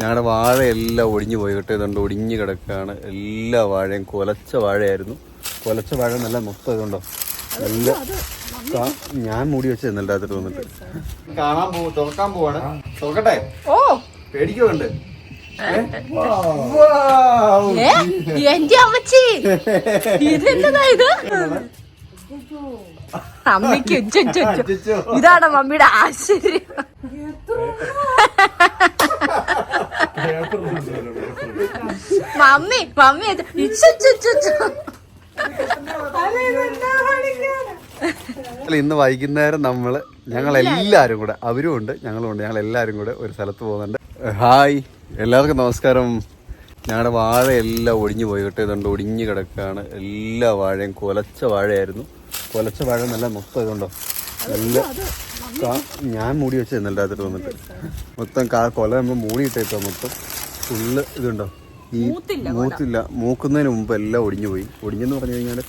ഞങ്ങളുടെ വാഴയെല്ലാം ഒടിഞ്ഞു പോയി കേട്ടോ. ഇതുണ്ട് ഒടിഞ്ഞു കിടക്കുകയാണ് എല്ലാ വാഴയും കൊലച്ച വാഴയായിരുന്നു. കൊലച്ച വാഴ നല്ല മൊത്തം ഇതുണ്ടോ? നല്ല ഞാൻ മൂടി വെച്ച് എന്നിട്ട് വന്നിട്ട്. കാണാൻ പോ തുറക്കാൻ പോവാണ്. തുറക്കട്ടെ? ഓ. പേടിക്കുന്നുണ്ട് എന്റെ അമ്മച്ചി. ഇതെന്താ ഇത്? അമ്മയ്ക്ക്. ഇതാണ് മമ്മിയുടെ ആശ്ചര്യം. Mummy mummy. ഇന്ന് വൈകുന്നേരം നമ്മൾ ഞങ്ങൾ എല്ലാരും കൂടെ അവരും ഉണ്ട് ഞങ്ങളും ഉണ്ട് ഞങ്ങൾ എല്ലാരും കൂടെ ഒരു സ്ഥലത്ത് പോകുന്നുണ്ട്. ഹായ് എല്ലാവർക്കും നമസ്കാരം. ഞങ്ങളുടെ വാഴ എല്ലാം ഒടിഞ്ഞു പോയി കേട്ടോ. ഇതുണ്ട് ഒടിഞ്ഞു കിടക്കുകയാണ് എല്ലാ വാഴയും കൊലച്ച വാഴയായിരുന്നു. കൊലച്ച വാഴ നല്ല മൊത്തം ഇതുണ്ടോ? നല്ല ഞാൻ മൂടി വെച്ചിരുന്നല്ലോ അതിട്ട് വന്നിട്ട്. മൊത്തം കാ കൊല നമ്മൾ മൂടിയിട്ടേക്കോ മൊത്തം. ഫുള്ള് ഇതുണ്ടോ? ഈ മൂത്തില്ല മൂക്കുന്നതിന് മുമ്പ് എല്ലാം ഒടിഞ്ഞു പോയി. ഒടിഞ്ഞെന്ന് പറഞ്ഞു കഴിഞ്ഞാൽ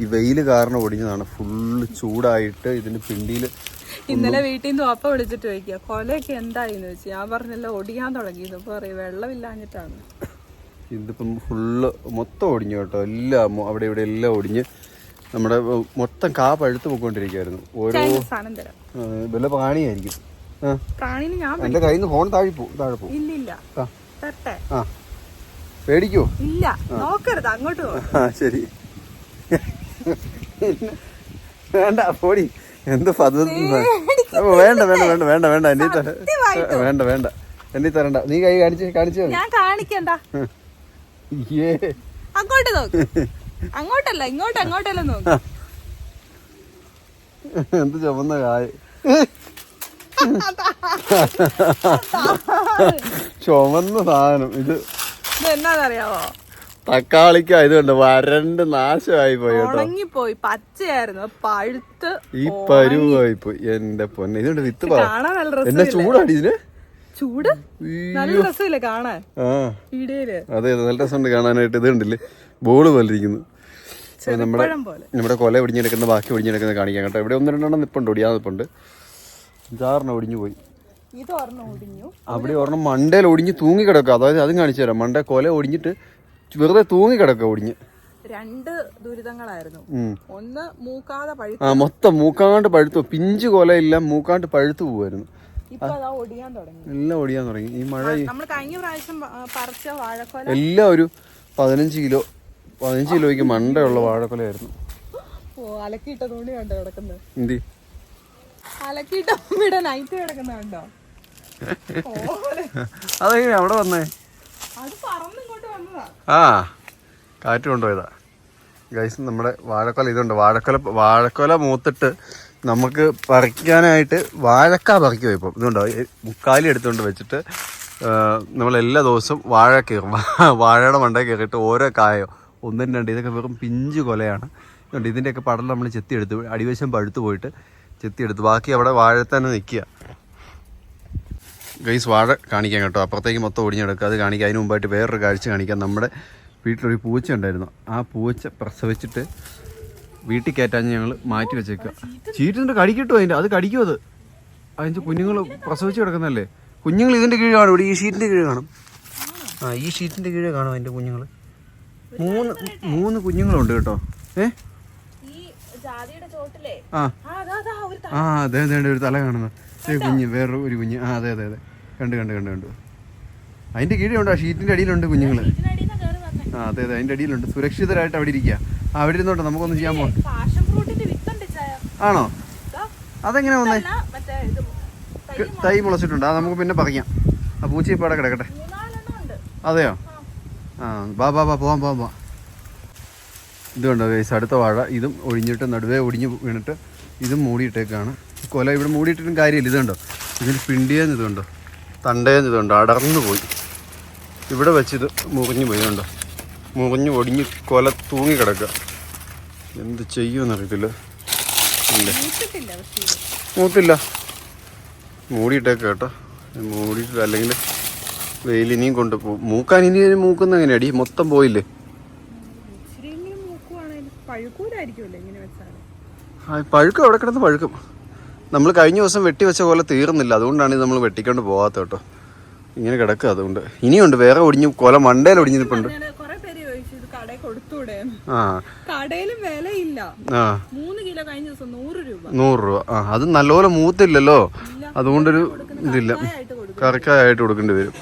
ഈ വെയിൽ കാരണം ഒടിഞ്ഞതാണ്. ഫുള്ള് ചൂടായിട്ട് ഇതിന്റെ പിണ്ടിയിൽ ഇന്നലെ വീട്ടിൽ നിന്ന് അപ്പ വിളിച്ചിട്ട് ചോദിക്കുക കൊലയൊക്കെ എന്തായിന്ന്? വെച്ച് ഞാൻ പറഞ്ഞല്ലോ ഒടിയാൻ തുടങ്ങി ഇപ്പൊ പറയും വെള്ളമില്ലാഞ്ഞിട്ടാണ് ഇതിപ്പം ഫുള്ള് മൊത്തം ഒടിഞ്ഞു കേട്ടോ. എല്ലാം അവിടെ ഇവിടെ എല്ലാം ഒടിഞ്ഞ് നമ്മുടെ മൊത്തം കാ പഴുത്ത് പോയിക്കൊണ്ടിരിക്കുകയായിരുന്നു ഓരോ വല്ല പ്രാണിയായിരിക്കും എന്റെ കയ്യിൽ നിന്ന് ഫോൺ താഴെ പോകും താഴെ പോകും ഇല്ലില്ല. ആ. പേടിക്കോ? ഇല്ല നോക്കരുത് അങ്ങോട്ട് ആ ശരി. വേണ്ട പോടി. എന്ത് പദ്ധതി? വേണ്ട വേണ്ട വേണ്ട വേണ്ട വേണ്ട. എന്നീ തര വേണ്ട വേണ്ട. എന്നീ തരണ്ട. നീ കൈ കാണിച്ച് കാണിച്ചു ഞാൻ കാണിക്കണ്ട. അങ്ങോട്ട് നോക്ക്. അങ്ങോട്ടല്ല ഇങ്ങോട്ട് അങ്ങോട്ടല്ല നോക്ക്. എന്ത് ചുമന്ന കായ്. ചുമന്ന സാധനം. ഇത് ഇത് എന്നാന്നറിയാവോ? തക്കാളിക്ക ഇത് വരണ്ട് നാശമായി പോയി കേട്ടോ. ഉണങ്ങിപ്പോയി പച്ചയായിരുന്നു. പഴുത്ത് ഈ പരുവായി പോയി എന്റെ പൊന്നെ ഇതുണ്ട് വിത്ത് പറ കാണാൻ നല്ല രസം ചൂടാടി ഇതിന്? ചൂട്? നല്ല രസമില്ലേ കാണാൻ? ആ. അതെ അതെ നല്ല രസമുണ്ട് കാണാനായിട്ട്. ഇത് കണ്ടില്ലേ? ബോൾ പോലെ ഇരിക്കുന്നു. അപ്പൊ നമ്മുടെ പോലെ. നമ്മുടെ കൊല ഒടിഞ്ഞെടുക്കുന്ന ബാക്കി ഒടിഞ്ഞെടുക്കുന്ന കാണിക്കാൻ കേട്ടോ. ഇവിടെ ഒന്ന് രണ്ടെണ്ണം നിപ്പുണ്ട് ഒടിയാ നിപ്പുണ്ട്. ജാറിന് ഒടിഞ്ഞു പോയി. ഇത് ഒരെണ്ണം ഒടിഞ്ഞു. അവിടെ ഒരെണ്ണം മണ്ടയിൽ ഒടിഞ്ഞ് തൂങ്ങി കിടക്കുക അതായത് അതും കാണിച്ചു തരാം. മണ്ട കൊല ഒടിഞ്ഞിട്ട് വെറുതെ തൂങ്ങി കിടക്കുക ഒടിഞ്ഞ്. രണ്ട് ദുരിതങ്ങളായിരുന്നു. ഒന്ന് മൂക്കാതെ പഴുത്തു. ആ മൊത്തം മൂക്കാണ്ട് പഴുത്തു. പിഞ്ച് കൊലയില്ല മൂക്കാണ്ട് പഴുത്തു പോവായിരുന്നു. എല്ലാം ഒടിയാൻ തുടങ്ങി. ഈ മഴ നമ്മൾ കഴിഞ്ഞ പ്രാവശ്യം പറിച്ച വാഴക്കൊല. എല്ലാം ഒരു പതിനഞ്ച് കിലോ പതിനഞ്ച് കിലോയ്ക്ക് മണ്ടയുള്ള വാഴക്കൊലയായിരുന്നു. ഓ അലക്കിയിട്ട തുണി കണ്ടോ കിടക്കുന്നത്? എന്തി? അലക്കിയിട്ട നൈറ്റ് കിടക്കുന്ന കണ്ടോ? ഓലെ. അതെങ്ങനെ അവിടെ വന്നേ. ആ കാറ്റ് കൊണ്ടുപോയതാ. ഗൈസ് നമ്മുടെ വാഴക്കൊല ഇതുണ്ട്. വാഴക്കൊല വാഴക്കൊല മൂത്തിട്ട് നമുക്ക് പറിക്കാനായിട്ട് വാഴക്ക പറിക്കുക ഇപ്പം. ഇതുണ്ടോ? മുക്കാലി എടുത്തുകൊണ്ട് വെച്ചിട്ട് നമ്മൾ എല്ലാ ദിവസവും വാഴ കയറും. വാഴയുടെ മണ്ട കയറിയിട്ട് ഓരോ കായോ ഒന്നും രണ്ട് ഇതൊക്കെ വെറും പിഞ്ച് കൊലയാണ്. ഇതുണ്ട്. ഇതിന്റെയൊക്കെ പടം നമ്മൾ ചെത്തിയെടുത്ത് അടിവശം പഴുത്തു പോയിട്ട് ചെത്തിയെടുത്ത്. ബാക്കി അവിടെ വാഴ തന്നെ നിൽക്കുക. ഗൈസ് വാഴ കാണിക്കാം കേട്ടോ. അപ്പുറത്തേക്ക് മൊത്തം ഒടിഞ്ഞെടുക്കുക. അത് കാണിക്കാം. അതിന് മുമ്പായിട്ട് വേറൊരു കാഴ്ച കാണിക്കാം. നമ്മുടെ വീട്ടിലൊരു പൂച്ച ഉണ്ടായിരുന്നു. ആ പൂച്ച പ്രസവിച്ചിട്ട് വീട്ടിൽ കയറ്റാൻ ഞങ്ങൾ മാറ്റി വെച്ചേക്കുക ചീറ്റിന്റെ കടിക്കിട്ടോ അതിന്റെ അത് കടിക്കും അത്? അതിന്റെ കുഞ്ഞുങ്ങൾ പ്രസവിച്ച് കിടക്കുന്നതല്ലേ? കുഞ്ഞുങ്ങൾ ഇതിന്റെ കീഴ് കാണും. ഇവിടെ ഈ ഷീറ്റിന്റെ കീഴ് കാണും. ആ ഈ ഷീറ്റിന്റെ കീഴ് കാണും അതിന്റെ കുഞ്ഞുങ്ങൾ മൂന്ന് മൂന്ന് കുഞ്ഞുങ്ങളുണ്ട് കേട്ടോ. ഏ? ആ. ആ അതാ അതാ ഒരു തല. കാണുന്നത്. കുഞ്ഞ് വേറൊരു ഒരു കുഞ്ഞ്. ആ അതെ അതെ അതെ. കണ്ട് കണ്ട് കണ്ട് കണ്ടു. അതിന്റെ കീഴിലുണ്ട് ആ ഷീറ്റിന്റെ അടിയിലുണ്ട് കുഞ്ഞുങ്ങൾ ആ അതെ അതെ അതിന്റെ അടിയിലുണ്ട്. സുരക്ഷിതരായിട്ട് അവിടെ ഇരിക്കുക. ആ, അവിടെ ഇരുന്നോട്ടെ നമുക്കൊന്നും ചെയ്യാൻ പോകണം ആണോ? അതെങ്ങനെ വന്നേ? തൈ മുളച്ചിട്ടുണ്ട്. ആ നമുക്ക് പിന്നെ പറയാം ആ പൂച്ച ഇപ്പോൾ അവിടെ കിടക്കട്ടെ. അതെയോ? ആ ബാ ബാ ബാ പോവാം പോവാം പോവാം. ഇതുണ്ടോ ഗൈസ് അടുത്ത വാഴ. ഇതും ഒഴിഞ്ഞിട്ട് നടുവേ ഒടിഞ്ഞ് വീണിട്ട് ഇതും മൂടിയിട്ടേക്കാണ്. കൊല ഇവിടെ മൂടിയിട്ടിട്ടും കാര്യമില്ല. ഇതുണ്ടോ ഇതിന് പിണ്ടിയെന്ന് ഇതുണ്ടോ തണ്ടേന്ന് ഇതുണ്ട് അടർന്നു പോയി ഇവിടെ വെച്ചിത് മുറിഞ്ഞു പോയി കണ്ടോ മുറിഞ്ഞു ഒടിഞ്ഞ് കൊല തൂങ്ങി കിടക്കുക. എന്ത് ചെയ്യുമെന്ന് അറിയത്തില്ല ഇല്ല? മൂത്തിട്ടില്ല പക്ഷേ. മൂത്തില്ല. മൂടിയിട്ടേക്ക് കേട്ടോ. മൂടിയിട്ട് അല്ലെങ്കിൽ വെയിലിനിയും കൊണ്ട് പോകും മൂക്കാൻ ഇനി മൂക്കുന്ന എങ്ങനെ അടി മൊത്തം പോയില്ലേ? പഴുക്കും അവിടെ കിടന്ന് പഴുക്കും. നമ്മൾ കഴിഞ്ഞ ദിവസം വെട്ടിവെച്ച പോലെ തീർന്നില്ല. അതുകൊണ്ടാണ് ഇത് നമ്മൾ വെട്ടിക്കൊണ്ട് പോകാത്ത കേട്ടോ. ഇങ്ങനെ കിടക്കുക അതുകൊണ്ട്. ഇനിയുണ്ട്. വേറെ ഒടിഞ്ഞു കൊല മണ്ടയിൽ ഒടിഞ്ഞു നിൽപ്പുണ്ട് നൂറ് രൂപ. ആ അത് നല്ലപോലെ മൂത്തില്ലല്ലോ. അതുകൊണ്ടൊരു ഇതില്ല. കറക്കായിട്ട് കൊടുക്കേണ്ടി വരും.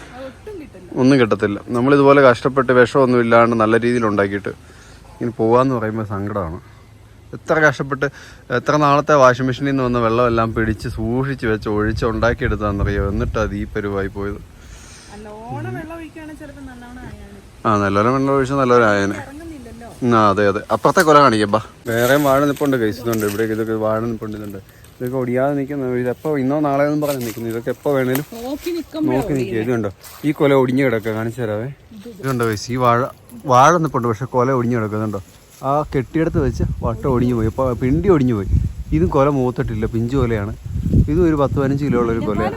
ഒന്നും കിട്ടത്തില്ല. നമ്മളിതുപോലെ കഷ്ടപ്പെട്ട് വിഷമൊന്നും ഇല്ലാണ്ട് നല്ല രീതിയിൽ ഉണ്ടാക്കിയിട്ട് ഇങ്ങനെ പോവാന്ന് പറയുമ്പോൾ സങ്കടമാണ്. എത്ര കഷ്ടപ്പെട്ട് എത്ര നാളത്തെ വാഷിംഗ് മെഷീനിൽ നിന്ന് വന്ന വെള്ളമെല്ലാം പിടിച്ച് സൂക്ഷിച്ച് വെച്ച് ഒഴിച്ച് ഉണ്ടാക്കിയെടുത്താന്നറിയോ എന്നിട്ട് അത് ഈ പരുവായി പോയത്. നല്ലോണം നല്ലോണം ആ നല്ലപോലെ വെള്ളം ഒഴിച്ചാൽ നല്ലപോലെ ആയേനെ. ആ അതെ അതെ. അപ്പുറത്തെ കൊല കാണിക്കപ്പാ. വേറെ വാഴ നിപ്പുണ്ട് കഴിച്ചിട്ടുണ്ട് ഇവിടെ ഇതൊക്കെ വാഴ നിപ്പുണ്ട് ഇതുണ്ട് ഇതൊക്കെ ഒടിയാതെ നിൽക്കുന്നു ഇതെപ്പോ ഇന്നോ നാളെ ഒന്നും പറഞ്ഞു നിൽക്കുന്നു. ഇതൊക്കെ എപ്പോ വേണേലും നോക്കി നിൽക്കുക. ഇതുണ്ടോ? ഈ കൊല ഒടിഞ്ഞു കിടക്കുക. കാണിച്ചു തരാവേ. ഇതുണ്ടോ വയസ്സ് ഈ വാഴ വാഴ നിപ്പുണ്ട് പക്ഷെ കൊല ഒടിഞ്ഞു കിടക്കുന്നുണ്ടോ? ആ കെട്ടിയെടുത്ത് വെച്ച് വട്ടം ഒടിഞ്ഞു പോയി. ഇപ്പോൾ പിണ്ടി ഒടിഞ്ഞു പോയി. ഇതും കൊല മൂത്തിട്ടില്ല. പിഞ്ചു കൊലയാണ്. ഇതും ഒരു പത്ത് പതിനഞ്ച് കിലോ ഉള്ളൊരു കൊലയാണ്.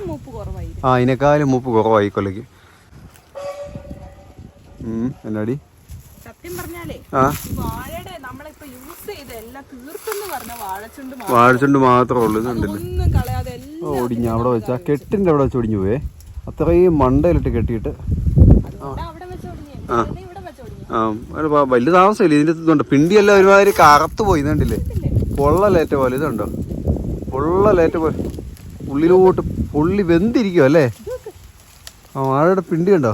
ആ ഇതിനേക്കാളും മൂപ്പ് കുറവായി കൊലയ്ക്ക്. എന്നാടി? വാഴച്ചുണ്ട് മാത്രം. വാഴച്ചുണ്ട് മാത്രമേ ഉള്ളൂ. ഒടിഞ്ഞ അവിടെ വെച്ച് ആ കെട്ടിന്റെ അവിടെ വെച്ച് ഒടിഞ്ഞു പോയേ. അത്രയും മണ്ടയിലിട്ട് കെട്ടിയിട്ട്. ആ. വലിയ താമസമില്ല. ഇതിന്റെ ഇതുണ്ട്. പിണ്ടിയെല്ലാം ഒരുമാതിരി കറുത്ത് പോയി. ഇതുണ്ടല്ലേ പൊള്ളലേറ്റ പോലെ ഇതുണ്ടോ. പൊള്ളലേറ്റ പോലെ. ഉള്ളിലോട്ട് പുള്ളി വെന്തിരിക്കും അല്ലേ? ആ വാഴയുടെ പിണ്ടി ഉണ്ടോ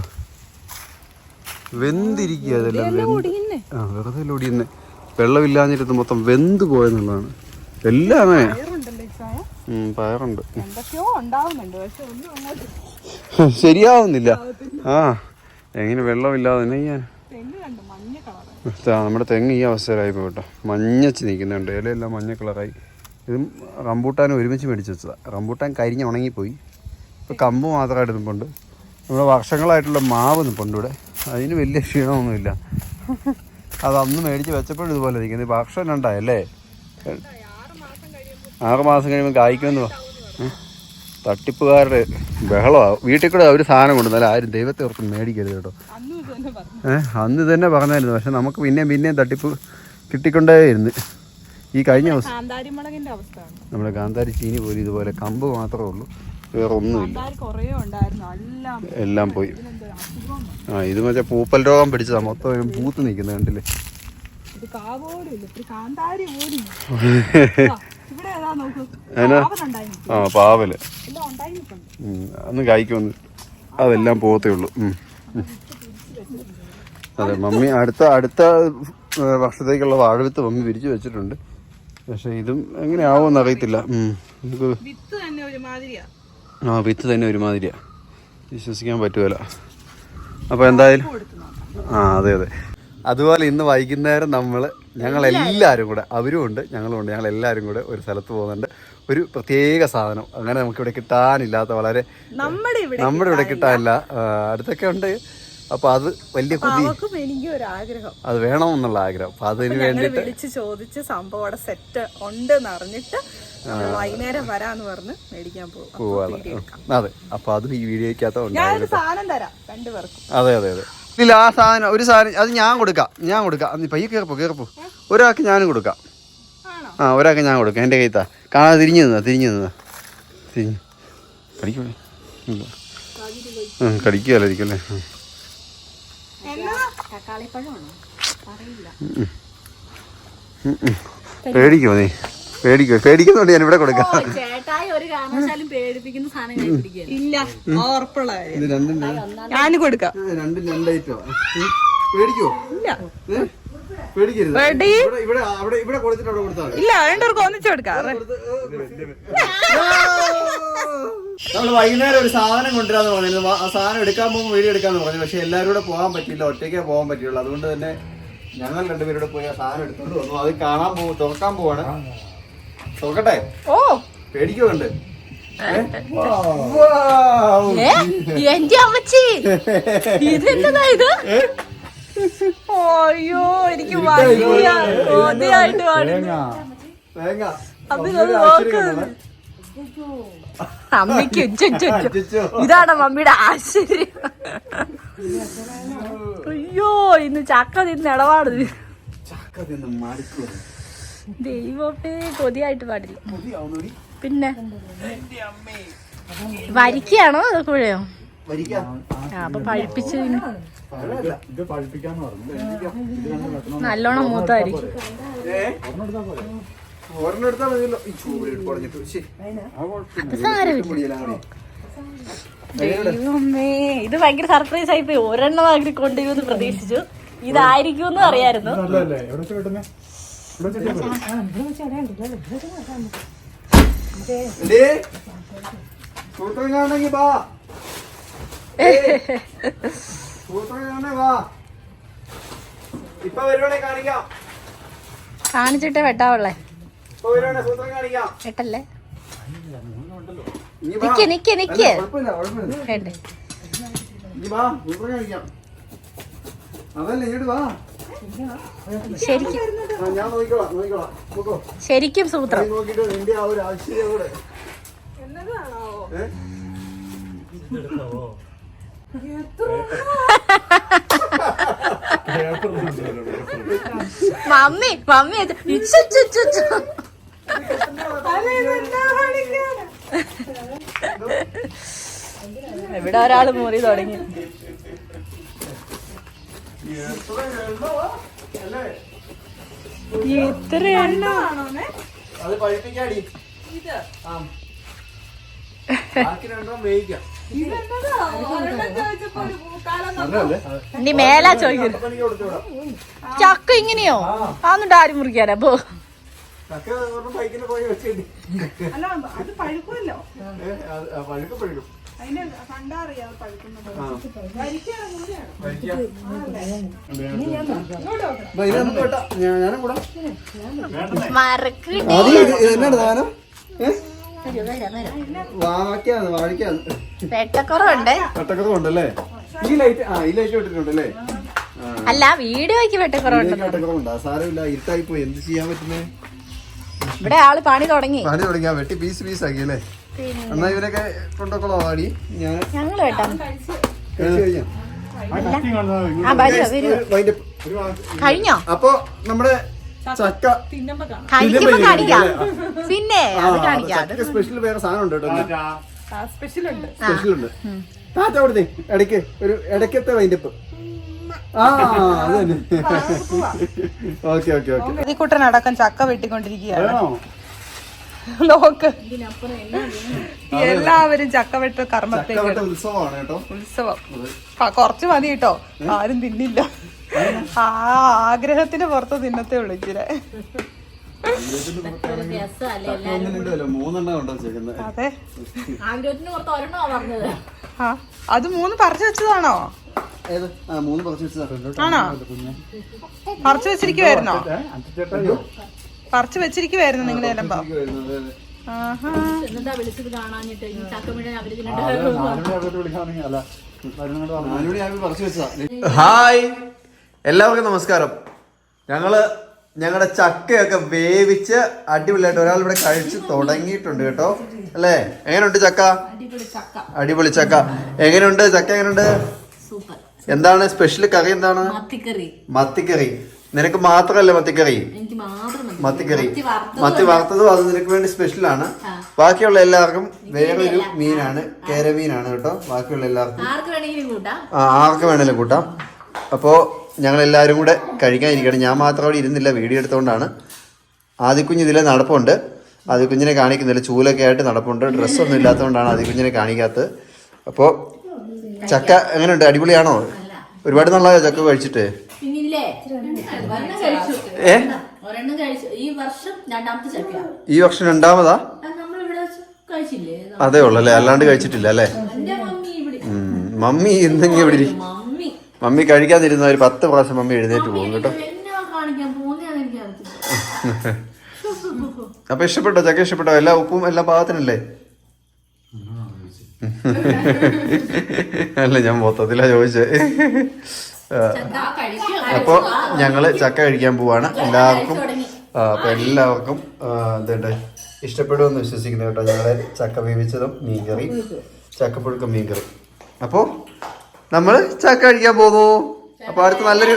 വെന്തിരിക്കുക അതെല്ലാം ആ വെറുതെ ഒടിയുന്നേ. വെള്ളമില്ലാഞ്ഞിട്ട് മൊത്തം വെന്ത് പോയെന്നുള്ളതാണ്. എല്ലാം പയറുണ്ട്. ശരിയാവുന്നില്ല. ആ എങ്ങനെ വെള്ളമില്ലാതെ തന്നെ നമ്മുടെ തെങ്ങ് ഈ അവസ്ഥയിലായി പോയിട്ടോ മഞ്ഞച്ച് നിൽക്കുന്നുണ്ട്. ഇലയെല്ലാം മഞ്ഞ കളറായി ഇതും റംബൂട്ടാൻ ഒരുമിച്ച് മേടിച്ച് വെച്ചതാണ് റംബൂട്ടാൻ കരിഞ്ഞ് ഉണങ്ങിപ്പോയി. ഇപ്പോൾ കമ്പ് മാത്രമായിട്ട് നിൽപ്പുണ്ട് നമ്മുടെ വർഷങ്ങളായിട്ടുള്ള മാവ് നിൽപ്പുണ്ട് ഇവിടെ. അതിന് വലിയ ക്ഷീണമൊന്നുമില്ല. അത് അന്ന് മേടിച്ച് വെച്ചപ്പോഴും ഇതുപോലെ നിൽക്കുന്നത് വർഷം രണ്ടായല്ലേ ആറ് മാസം കഴിയുമ്പോൾ കായ്ക്കുമെന്ന്. തട്ടിപ്പുകാരുടെ ബഹളമാണ് വീട്ടിൽ കൂടെ അവർ സാധനം കൊണ്ടുവന്നാൽ ആരും ദൈവത്തെ ഓർത്ത് മേടിക്കരുത് കേട്ടോ. അന്നും തന്നെ ഏഹ് അന്ന് തന്നെ പറഞ്ഞായിരുന്നു. പക്ഷെ നമുക്ക് പിന്നെയും പിന്നെയും തട്ടിപ്പ് കിട്ടിക്കൊണ്ടേയിരുന്നു. ഈ കഴിഞ്ഞ അവസ്ഥയാണ്. നമ്മുടെ കാന്താരി ചീനി പോലും ഇതുപോലെ കമ്പ് മാത്രമേ ഉള്ളൂ. വേറെ ഒന്നുമില്ല എല്ലാം പോയി. ആ ഇത് മറ്റേ പൂപ്പൽ രോഗം പിടിച്ചതാ. മൊത്തം പൂത്ത് നിൽക്കുന്നത് കണ്ടില്ലേ? ആ, പാവൽ. അന്ന് കായ്ക്കൊന്ന് അതെല്ലാം പോകത്തേ ഉള്ളൂ. അതെ മമ്മി അടുത്ത അടുത്ത വർഷത്തേക്കുള്ള വാഴവിത്ത് മമ്മി വിരിച്ചു വെച്ചിട്ടുണ്ട്. പക്ഷെ ഇതും എങ്ങനെയാവുമെന്ന് അറിയത്തില്ല. വിത്ത് തന്നെ ഒരുമാതിരിയാ. ആ വിത്ത് തന്നെ ഒരുമാതിരിയാ. വിശ്വസിക്കാൻ പറ്റുമല്ല അപ്പോൾ എന്തായാലും ആ അതെ അതെ. അതുപോലെ ഇന്ന് വൈകുന്നേരം നമ്മൾ ഞങ്ങൾ എല്ലാവരും കൂടെ അവരും ഉണ്ട് ഞങ്ങളും ഉണ്ട് ഞങ്ങൾ എല്ലാവരും കൂടെ ഒരു സ്ഥലത്ത് പോകുന്നുണ്ട്. ഒരു പ്രത്യേക സാധനം. അങ്ങനെ നമുക്കിവിടെ കിട്ടാനില്ലാത്ത വളരെ നമ്മുടെ ഇവിടെ കിട്ടാനില്ല. അടുത്തൊക്കെ ഉണ്ട്. അപ്പോൾ അത് വലിയ കുതി. എനിക്കും ഒരു ആഗ്രഹം അത് വേണമെന്നുള്ള ആഗ്രഹം. അപ്പൊ അതിന് ഞങ്ങൾ വേണ്ടിയിട്ട് വിളിച്ച് ചോദിച്ച് സംഭവം അവിടെ സെറ്റ് ഉണ്ട് എന്ന് അറിഞ്ഞിട്ട് നമ്മൾ വൈകുന്നേരം വരാന്ന് പറഞ്ഞ് മേടിക്കാൻ പോകും അതെ. അപ്പോൾ അതും ഈ വീഡിയോക്കകത്ത് സാധനം തരാം രണ്ടുപേർക്കും. അതെ അതെ അതെ. ഇല്ല ആ സാധനം ഒരു സാധനം അത് ഞാൻ കൊടുക്കാം ഞാൻ കൊടുക്കാം. പയ്യെ കയറിപ്പോ കയറിപ്പോ ഒരാൾക്ക് ഞാനും കൊടുക്കാം. ആ ഒരാൾക്ക് ഞാൻ കൊടുക്കാം എന്റെ കൈത്താ കാണാതെ തിരിഞ്ഞു നിന്നാ തിരിഞ്ഞു നിന്നാ. തിരിഞ്ഞു. കടിക്കൂ ഇല്ല ഉം, ഉം. പേടിക്കോ നീ? പേടിക്കോ? പേടിക്കുന്നുണ്ട് ഞാൻ ഇവിടെ കൊടുക്കാം. ചേട്ടായി ഒരു കാരണവശാലും പേടിപ്പിക്കുന്ന സാധനം ഇല്ല ഉറപ്പുള്ള കാര്യം. ഇത് രണ്ടും ഞാൻ കൊടുക്കാം. രണ്ടും രണ്ടായിട്ടോ പേടിക്കോ? ഇല്ല. പേടിക്കരുത്? ഇവിടെ ഇവിടെ അവിടെ ഇവിടെ കൊടുത്തിട്ട് അവിടെ കൊടുത്താൽ ഇല്ല രണ്ടുപേർക്കും ഒന്നിച്ചു കൊടുക്കാം. നമ്മൾ വൈകുന്നേരം ഒരു സാധനം കൊണ്ടുവരാന്ന് പറഞ്ഞിരുന്നു. ആ സാധനം എടുക്കാൻ പോകുമ്പോൾ വീഡിയോ എടുക്കാന്ന് പറഞ്ഞു. പക്ഷെ എല്ലാവരും കൂടെ പോകാൻ പറ്റില്ല ഒറ്റയ്ക്കേ പോകാൻ പറ്റുള്ളൂ അതുകൊണ്ട് തന്നെ ഞങ്ങൾ രണ്ടുപേരോട് പോയി ആ സാധനം എടുത്തോണ്ട് വന്നു. അത് കാണാൻ പോകും തുറക്കാൻ പോവാണ്. തുറക്കട്ടെ? ഓ. പേടിക്കോ കണ്ട് എന്റെ അമ്മച്ചി. ഇതെന്നതാ ഇത്? അയ്യോ എനിക്ക് വലിയ പാടുന്നു അത് നോക്ക്. അമ്മയ്ക്ക്. ഇതാണ് മമ്മിയുടെ ആശ്ചര്യം. അയ്യോ ഇന്ന് ചക്ക തിന്ന് ഇടപാട്. ദൈവമേ കൊതിയായിട്ട് പാടില്ല. പിന്നെ? വരിക്കയാണോ അതോ കുഴയോ അപ്പൊ പഴിപ്പിച്ച് നല്ലോണം മൂത്തായിരിക്കും മതിയല്ലോ. ഈ ചൂട് ഇത് ഭയങ്കര സർപ്രൈസ് ആയി പോയി. ഒരെണ്ണം അങ്ങനെ കൊണ്ടുവരുമെന്ന് പ്രതീക്ഷിച്ചു. ഇതായിരിക്കും എന്ന് അറിയായിരുന്നു വാ. കാണിച്ചിട്ടേ വെട്ടാവുള്ളേ. വാ. നിക്ക് നിക്ക് നിക്ക്. വേണ്ടേ? ശരിക്കും. സൂത്രം? മമ്മി മമ്മി ഇവിടെ ഒരാൾ മുറി തുടങ്ങി. ഇത്ര എണ്ണമാ? അല്ലേ? എണ്ണ. അത് പഴിപ്പിക്കാടി. മേലാ ചോദിക്കുന്നു ചക്ക ഇങ്ങനെയോ? അതൊന്നും ആരും മുറിക്കാനാ? പോ അല്ല അത് പഴുക്കുമല്ലോ പഴുക്ക് പഴുക്കും. അതിന് കണ്ടറിയാം പഴുക്കുന്നത് ഞാനും കൂടാ. എന്നാണ് സാധനം? വെട്ടക്കുറവുണ്ട്. ഈ ലൈറ്റ് ആ ഈ ലൈറ്റ്. അല്ല വീഡിയോയ്ക്ക് വെട്ടക്കുറവുണ്ട്. സാരമില്ല ഇരുട്ടായി പോയി എന്ത് ചെയ്യാൻ പറ്റുന്നേ? ഇവിടെ ആൾ പണി തുടങ്ങി. പണി തുടങ്ങി. വെട്ടി പീസ് പീസ് ആക്കി അല്ലേ? എന്നാ ഇവരൊക്കെ കൊണ്ടോക്കോളോ ആടി ഞാൻ wind up. കഴിഞ്ഞോ? അപ്പൊ നമ്മുടെ ചക്ക തിന്നുമ്പോ കാണാം. കഴിക്കുമ്പോ കാണിക്കാം. പിന്നെ ചക്ക സ്പെഷ്യൽ വേറെ സാധനം ഉണ്ട് കേട്ടോ സ്പെഷ്യൽ ഉണ്ട്. സ്പെഷ്യൽ ഉണ്ട്. താത്ത അവിടുത്തെ ഇടയ്ക്ക് ഒരു ഇടയ്ക്കത്തെ wind up. Okay okay okay. ഇതിക്കുട്ടൻ അടക്കം ചക്ക വെട്ടിക്കൊണ്ടിരിക്കുകയാണ്. നോക്ക്. എല്ലാവരും ചക്ക വെട്ട് കർമ്മത്തേക്ക് ചക്കവട്ട ഉത്സവം. കൊറച്ച് മതി കേട്ടോ. ആരും തിന്നില്ല. ആ ആഗ്രഹത്തിന് പുറത്ത് തിന്നത്തെ വെച്ചേക്കുന്നത് അതെ. ആഗ്രഹത്തിന് പുറത്ത് ഒരെണ്ണോ പറഞ്ഞത്. ആ അത് മൂന്ന് പറഞ്ഞു വെച്ചതാണോ? ഏത്? മൂന്ന് കുറച്ച് വെച്ചതാണ് പറിച്ചു വെച്ചിരിക്കുവായിരുന്നോ? പറിച്ചു വെച്ചിരിക്കുവായിരുന്നു നിങ്ങൾ ചെല്ലുമ്പോ. പറിച്ചു ഹായ്. എല്ലാവർക്കും നമസ്കാരം. ഞങ്ങൾ ഞങ്ങളുടെ ചക്കയൊക്കെ വേവിച്ച് അടിപൊളിയായിട്ട് ഒരാൾ ഇവിടെ കഴിച്ചു തുടങ്ങിയിട്ടുണ്ട് കേട്ടോ. അല്ലേ? എങ്ങനെയുണ്ട് ചക്ക. അടിപൊളി ചക്ക. എങ്ങനെയുണ്ട്? ചക്ക എങ്ങനെയുണ്ട്? സൂപ്പർ. എന്താണ് സ്പെഷ്യൽ കറി എന്താണ്? മത്തിക്കറി. മത്തിക്കറി. നിനക്ക് മാത്രമല്ല മത്തിക്കറി? മത്തിക്കറി. മത്തി വറുത്തതും അത് നിനക്ക് വേണ്ടി സ്പെഷ്യൽ ആണ്. ബാക്കിയുള്ള എല്ലാവർക്കും വേറൊരു മീനാണ്. കേരമീനാണ് കേട്ടോ. ബാക്കിയുള്ള എല്ലാവർക്കും വേണമെങ്കിലും ആ, ആർക്ക് വേണേലും കൂട്ടാം. അപ്പോൾ ഞങ്ങൾ എല്ലാവരും കൂടെ കഴിക്കാനിരിക്കണം ഞാൻ മാത്രം അവിടെ ഇരുന്നില്ല. വീഡിയോ എടുത്തുകൊണ്ടാണ് ആദ്യക്കുഞ്ഞ് ഇതിലെ നടപ്പുണ്ട്. ആദ്യക്കുഞ്ഞിനെ കാണിക്കുന്നില്ല. ചൂലൊക്കെ ആയിട്ട് നടപ്പുണ്ട്. ഡ്രസ്സൊന്നും ഇല്ലാത്തതുകൊണ്ടാണ് ആദ്യക്കുഞ്ഞിനെ കാണിക്കാത്തത്. അപ്പോൾ ചക്ക എങ്ങനെയുണ്ട്? അടിപൊളിയാണോ? ഒരുപാട് നല്ല ചക്ക കഴിച്ചിട്ട്? ഏ? ഈ വർഷം രണ്ടാമതാ? അതേ ഉള്ളു അല്ലേ? അല്ലാണ്ട് കഴിച്ചിട്ടില്ല അല്ലേ? മമ്മി ഇന്നെങ്കിൽ ഇവിടെ മമ്മി. കഴിക്കാതിരുന്ന ഒരു പത്ത് പ്രാവശ്യം മമ്മി എഴുന്നേറ്റ് പോകും കേട്ടോ. അപ്പൊ ഇഷ്ടപ്പെട്ടോ? ചക്ക ഇഷ്ടപ്പെട്ടോ? എല്ലാ ഉപ്പും എല്ലാ പാകത്തിനല്ലേ? അല്ല ഞാൻ മൊത്തത്തിലാ ചോദിച്ചേ. അപ്പോൾ ഞങ്ങൾ ചക്ക കഴിക്കാൻ പോവാണ്. എല്ലാവർക്കും അപ്പൊ എല്ലാവർക്കും ആ, എന്തുണ്ട്? ഇഷ്ടപ്പെടുമെന്ന് വിശ്വസിക്കുന്നു കേട്ടോ ഞങ്ങളെ ചക്ക വേവിച്ചതും മീൻകറി മീൻ മീൻകറി. അപ്പോ നമ്മൾ ചക്ക കഴിക്കാൻ പോകുന്നു അപ്പൊ അടുത്ത് നല്ലൊരു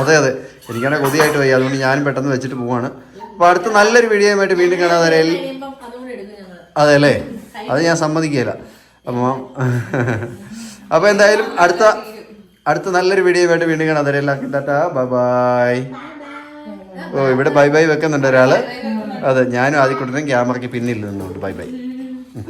അതെ അതെ. എനിക്കാണെ കൊതിയായിട്ട് വയ്യ. അതുകൊണ്ട് ഞാനും പെട്ടെന്ന് വെച്ചിട്ട് പോവാണ്. അപ്പൊ അടുത്ത് നല്ലൊരു വീഡിയോ ആയിട്ട് വീണ്ടും കാണാതെ അതെ അല്ലേ? അത് ഞാൻ സമ്മതിക്കുകയില്ല. അപ്പം അപ്പോൾ എന്തായാലും അടുത്ത അടുത്ത നല്ലൊരു വീഡിയോ ആയിട്ട് വീണ്ടും കാണാം. അതെ എല്ലാം ടാറ്റാ ബൈ ബൈ. ഓ ഇവിടെ ബൈ ബൈ വെക്കുന്നുണ്ട് ഒരാൾ. അതെ ഞാനും ആദ്യക്കൂട്ടനും ക്യാമറയ്ക്ക് പിന്നിൽ നിന്നുണ്ട് ബൈ ബൈ.